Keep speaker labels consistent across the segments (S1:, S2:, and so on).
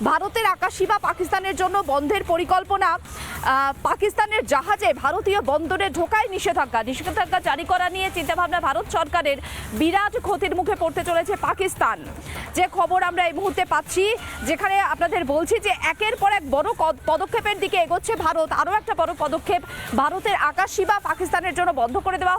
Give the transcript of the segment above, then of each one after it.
S1: ভারতের আকাশসীমা পাকিস্তানের জন্য বন্ধের পরিকল্পনা পাকিস্তানের জাহাজে ভারতীয় বন্দরে ঢোকায় নিষেধাজ্ঞা। নিষেধাজ্ঞা জারি করা নিয়ে চিন্তাভাবনা ভারত সরকারের বিরাট ক্ষতির মুখে পড়তে চলেছে পাকিস্তান। যে খবর আমরা এই মুহূর্তে পাচ্ছি, যেখানে আপনাদের বলছি যে একের পর এক বড় পদক্ষেপের দিকে এগোচ্ছে ভারত। আরও একটা বড় পদক্ষেপ, ভারতের আকাশ সীমা পাকিস্তানের জন্য বন্ধ করে দেওয়া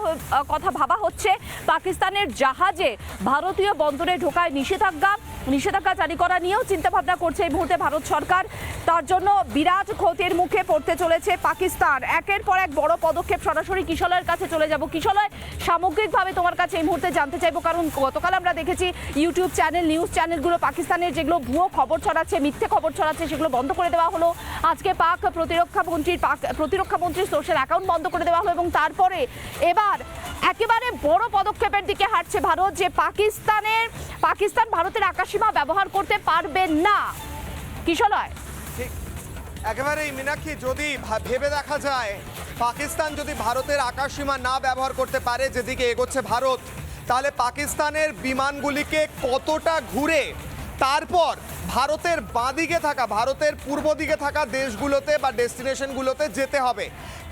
S1: কথা ভাবা হচ্ছে। পাকিস্তানের জাহাজে ভারতীয় বন্দরে ঢোকায় নিষেধাজ্ঞা। নিষেধাজ্ঞা জারি করা নিয়েও চিন্তাভাবনা করছে এই মুহূর্তে ভারত সরকার। তার জন্য বিরাট ক্ষতির মুখে পড়তে চলেছে পাকিস্তান। একের পর এক বড় পদক্ষেপ সরাসরি কিশলয়ের কাছে চলে যাব। কিশলয় সামগ্রিকভাবে তোমার কাছে এই মুহূর্তে জানতে চাইব, কারণ গতকাল আমরা দেখেছি ইউটিউব চ্যানেল নিউজ চ্যানেলগুলো পাকিস্তানের যেগুলো ভুয়ো খবর ছড়াচ্ছে, মিথ্যে খবর ছড়াচ্ছে, সেগুলো বন্ধ করে দেওয়া হলো। আজকে পাক প্রতিরক্ষা মন্ত্রীর, পাক প্রতিরক্ষা মন্ত্রীর সোশ্যাল অ্যাকাউন্ট বন্ধ করে দেওয়া হলো এবং তারপরে এবার একেবারে বড় পদক্ষেপের দিকে হাঁটছে ভারত যে পাকিস্তানের, পাকিস্তান ভারতের আকাশসীমা ব্যবহার করতে পারবে না। কিশলয়
S2: একেবারেই মীনাক্ষী, যদি ভেবে দেখা যায়, পাকিস্তান যদি ভারতের আকাশসীমা না ব্যবহার করতে পারে, যেদিকে এগোচ্ছে ভারত, তাহলে পাকিস্তানের বিমানগুলিকে কতটা ঘুরে, তারপর ভারতের বাঁদিকে থাকা, ভারতের পূর্ব দিকে থাকা দেশগুলোতে বা ডেস্টিনেশনগুলোতে যেতে হবে।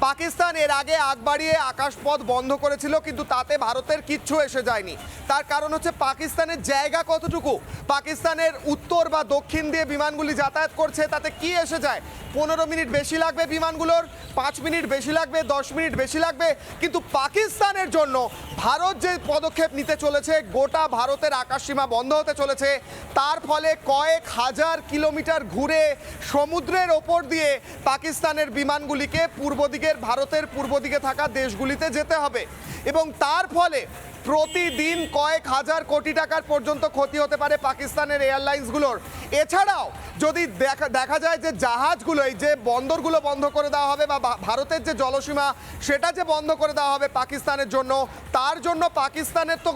S2: পাকিস্তান এর আগে আগ বাড়িয়ে আকাশপথ বন্ধ করেছিল, কিন্তু তাতে ভারতের কিচ্ছু এসে যায়নি। তার কারণ হচ্ছে পাকিস্তানের জায়গা কতটুকু? পাকিস্তানের উত্তর বা দক্ষিণ দিয়ে বিমানগুলি যাতায়াত করছে, তাতে কি এসে যায়? পনেরো মিনিট বেশি লাগবে বিমানগুলোর, পাঁচ মিনিট বেশি লাগবে, দশ মিনিট বেশি লাগবে, কিন্তু পাকিস্তানের জন্য ভারত যে পদক্ষেপ নিতে চলেছে, গোটা ভারতের আকাশসীমা বন্ধ হতে চলেছে। তার ফলে কয়েক হাজার কিলোমিটার ঘুরে সমুদ্রের ওপর দিয়ে পাকিস্তানের বিমানগুলিকে পূর্ব দিকের ভারতের পূর্ব দিকে থাকা দেশগুলিতে যেতে হবে। এবং তার ফলে প্রতিদিন কয়েক হাজার কোটি টাকার পর্যন্ত ক্ষতি হতে পারে পাকিস্তানের এয়ারলাইন্সগুলোর। এছাড়াও যদি দেখা দেখা যায় যে জাহাজগুলো, এই যে বন্দরগুলো বন্ধ করে দেওয়া হবে বা ভারতের যে জলসীমা, সেটা যে বন্ধ করে দেওয়া হবে পাকিস্তানের জন্য, তার জন্য পাকিস্তানের তো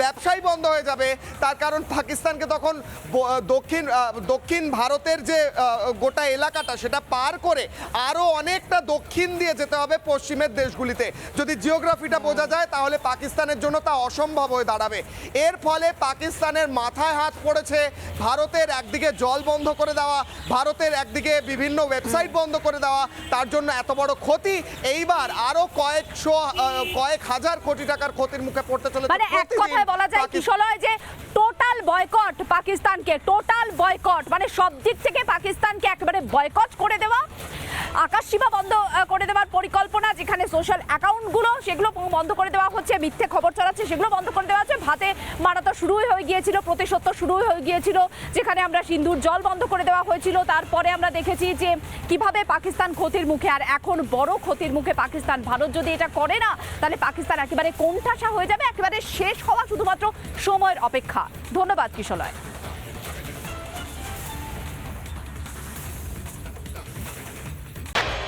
S2: ব্যবসাই বন্ধ হয়ে যাবে। তার কারণ পাকিস্তানকে তখন দক্ষিণ দক্ষিণ ভারতের যে গোটা এলাকাটা, সেটা পার করে আরও অনেকটা দক্ষিণ দিয়ে যেতে হবে পশ্চিমের দেশগুলিতে। যদি জিওগ্রাফিটা বোঝা যায়, তাহলে পাকিস্তানের জন্য তা অসম্ভব হয়ে দাঁড়াবে। এর ফলে পাকিস্তানের মাথায় হাত পড়েছে ভারতের একদিকে জল বন্ধ করে দেওয়া ভারতের একদিকে বিভিন্ন ওয়েবসাইট বন্ধ করে দেওয়া। তার জন্য এত বড় ক্ষতি। এইবার আরও কয়েকশো কয়েক হাজার কোটি টাকার ক্ষতির মুখে পড়তে চলেছে
S1: মানে এক কথায় বলা যায় কিশলয় যে টোটাল বয়কট পাকিস্তানকে টোটাল বয়কট মানে সব দিক থেকে পাকিস্তানকে একেবারে বয়কট করে দেওয়া আকাশ সীমা বন্ধ করে দেওয়ার পরিকল্পনা যেখানে সোশ্যাল অ্যাকাউন্টগুলো সেগুলো বন্ধ করে দেওয়া হচ্ছে মিথ্যে খবর ছড়াচ্ছে সেগুলো বন্ধ করে দেওয়া আছে। ভাতে মারা তো শুরুই হয়ে গিয়েছিল, প্রতিশোধ শুরুই হয়ে গিয়েছিল। যেখানে আমরা সিন্ধুর জল বন্ধ করে দেওয়া হয়েছিল। তারপরে আমরা দেখেছি যে, কীভাবে পাকিস্তান ক্ষতির মুখে, আর এখন বড় ক্ষতির মুখে পাকিস্তান। ভারত যদি এটা করে না, তাহলে পাকিস্তান একেবারে কোণঠাসা হয়ে যাবে, একেবারে শেষ হওয়া শুধুমাত্র সময়ের অপেক্ষা। ধন্যবাদ, কিশলয়।